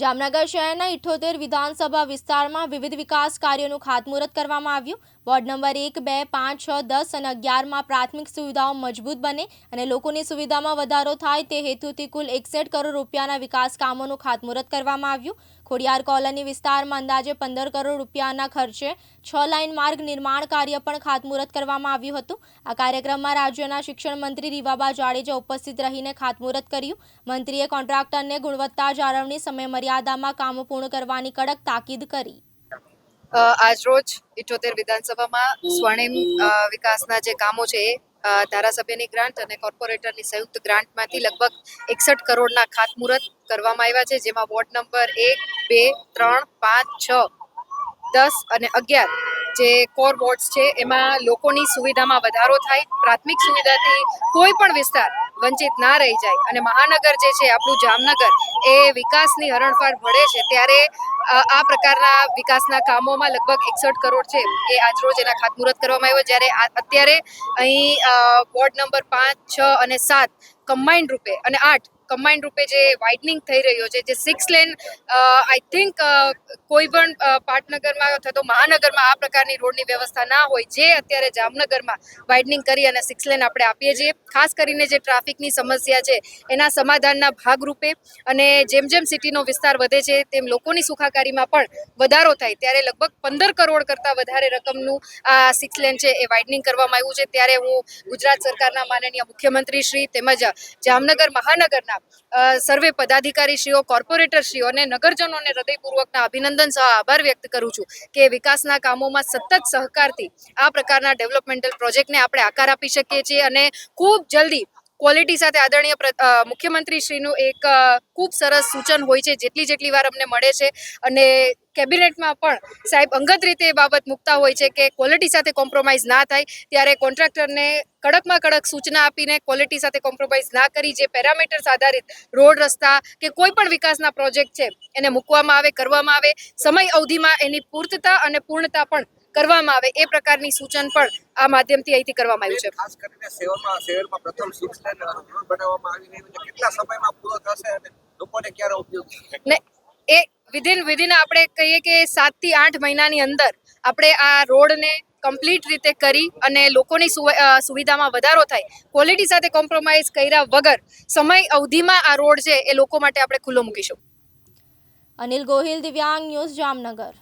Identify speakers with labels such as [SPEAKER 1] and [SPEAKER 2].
[SPEAKER 1] જામનગર શહેરના ઇઠોતેર વિધાનસભા વિસ્તારમાં વિવિધ વિકાસ કાર્યોનું ખાતમુહૂર્ત કરવામાં આવ્યું. વોર્ડ નંબર એક, બે, પાંચ, છ, દસ અને અગિયારમાં પ્રાથમિક સુવિધાઓ મજબૂત બને અને લોકોની સુવિધામાં વધારો થાય તે હેતુથી કુલ એકસઠ કરોડ રૂપિયાના વિકાસ કામોનું ખાતમુહૂર્ત કરવામાં આવ્યું. ખોડિયાર કોલોની વિસ્તારમાં અંદાજે પંદર કરોડ રૂપિયાના ખર્ચે છ લાઇન માર્ગ નિર્માણ કાર્ય પણ ખાતમુહૂર્ત કરવામાં આવ્યું હતું. આ કાર્યક્રમમાં રાજ્યના શિક્ષણ મંત્રી રીવાબા જાડેજા ઉપસ્થિત રહીને ખાતમુહૂર્ત કર્યું. મંત્રીએ કોન્ટ્રાક્ટરને ગુણવત્તા જાળવણી સમય મર્યાદામાં કામો પૂર્ણ કરવાની કડક તાકીદ કરી.
[SPEAKER 2] આજરોજ ઇઠોતેર વિધાનસભામાં સ્વર્ણિમ વિકાસના જે કામો છે એ ધારાસભ્યની ગ્રાન્ટ અને કોર્પોરેટરની સંયુક્ત ગ્રાન્ટમાંથી લગભગ એકસઠ કરોડના ખાતમુહૂર્ત કરવામાં આવ્યા છે, જેમાં વોર્ડ નંબર એક, બે, ત્રણ, પાંચ, છ, દસ અને અગિયાર જે કોર વોર્ડ્સ છે, એમાં લોકોની સુવિધામાં વધારો થાય, પ્રાથમિક સુવિધાથી કોઈ પણ વિસ્તાર વંચિત ના રહી જાય અને મહાનગર જે છે, આપણું જામનગર, એ વિકાસની હરણફાળ ભળે છે, ત્યારે આ પ્રકારના વિકાસના કામોમાં લગભગ એકસઠ કરોડ છે એ આજરોજ એના ખાતમુહૂર્ત કરવામાં આવ્યો જ્યારે અત્યારે અહીં વોર્ડ નંબર પાંચ, છ અને સાત કમ્બાઇન્ડ રૂપે અને આઠ કમ્બાઇન્ડ રૂપે જે વાઇડનિંગ થઈ રહ્યો છે, જે સિક્સ લેન આઈ થિંક કોઈ પણ પાટનગરમાં અથવા તો મહાનગરમાં આ પ્રકારની રોડની વ્યવસ્થા ના હોય, જે અત્યારે જામનગરમાં વાઇડનિંગ કરી અને સિક્સ લેન આપણે આપીએ છીએ. ખાસ કરીને જે ટ્રાફિકની સમસ્યા છે, એના સમાધાનના ભાગરૂપે અને જેમ જેમ સિટીનો વિસ્તાર વધે છે, તેમ લોકોની સુખાકારીમાં પણ વધારો થાય ત્યારે લગભગ પંદર કરોડ કરતાં વધારે રકમનું આ સિક્સ લેન છે એ વાઇડનિંગ કરવામાં આવ્યું છે. ત્યારે હું ગુજરાત સરકારના માનનીય મુખ્યમંત્રી શ્રી તેમજ જામનગર મહાનગરના સર્વે પદાધિકારીશ્રીઓ કોર્પોરેટરશ્રીઓ અને નગરજનોને હૃદયપૂર્વકના અભિનંદન સહ આભાર વ્યક્ત કરું છું કે વિકાસના કામોમાં સતત સહકારથી આ પ્રકારના ડેવલપમેન્ટલ પ્રોજેક્ટને આપણે આકાર આપી શકીએ છીએ અને ખૂબ જલ્દી ક્વોલિટી સાથે આદરણીય મુખ્યમંત્રીશ્રીનું એક ખૂબ સરસ સૂચન હોય છે, જેટલી જેટલી વાર અમને મળે છે. અને કેબિનેટમાં પણ સાહેબ અંગત રીતે એ બાબત મૂકતા હોય છે કે ક્વોલિટી સાથે કોમ્પ્રોમાઇઝ ના થાય, ત્યારે કોન્ટ્રાક્ટરને કડકમાં કડક સૂચના આપીને ક્વોલિટી સાથે કોમ્પ્રોમાઇઝ ના કરી, જે પેરામીટર્સ આધારિત રોડ, રસ્તા કે કોઈ પણ વિકાસના પ્રોજેક્ટ છે, એને મૂકવામાં આવે, કરવામાં આવે. સમય અવધિમાં એની પૂર્તતા અને પૂર્ણતા પણ કરવામાં આવે એ પ્રકારની સૂચન પણ આ માધ્યમથી અહીંથી કરવામાં આવ્યું છે.
[SPEAKER 3] ખાસ કરીને શહેરમાં શહેરમાં પ્રથમ શિક્ષણ બનાવવામાં આવી રહ્યું છે. કેટલા સમયમાં પૂરો થશે અને લોકોને ક્યારે ઉપયોગ
[SPEAKER 2] ને એ વિધિન વિધિન આપણે કહીએ કે સાતથી આઠ મહિનાની અંદર આપણે આ રોડને કમ્પ્લીટ રીતે કરી અને લોકોની સુવ- સુવિધામાં વધારો થાય ક્વોલિટી સાથે કોમ્પ્રોમાઇઝ કર્યા વગર સમય અવધિમાં આ રોડ છે એ લોકો માટે આપણે ખુલ્લો મૂકીશું.
[SPEAKER 1] અનિલ ગોહિલ દિવ્યાંગ ન્યૂઝ જામનગર.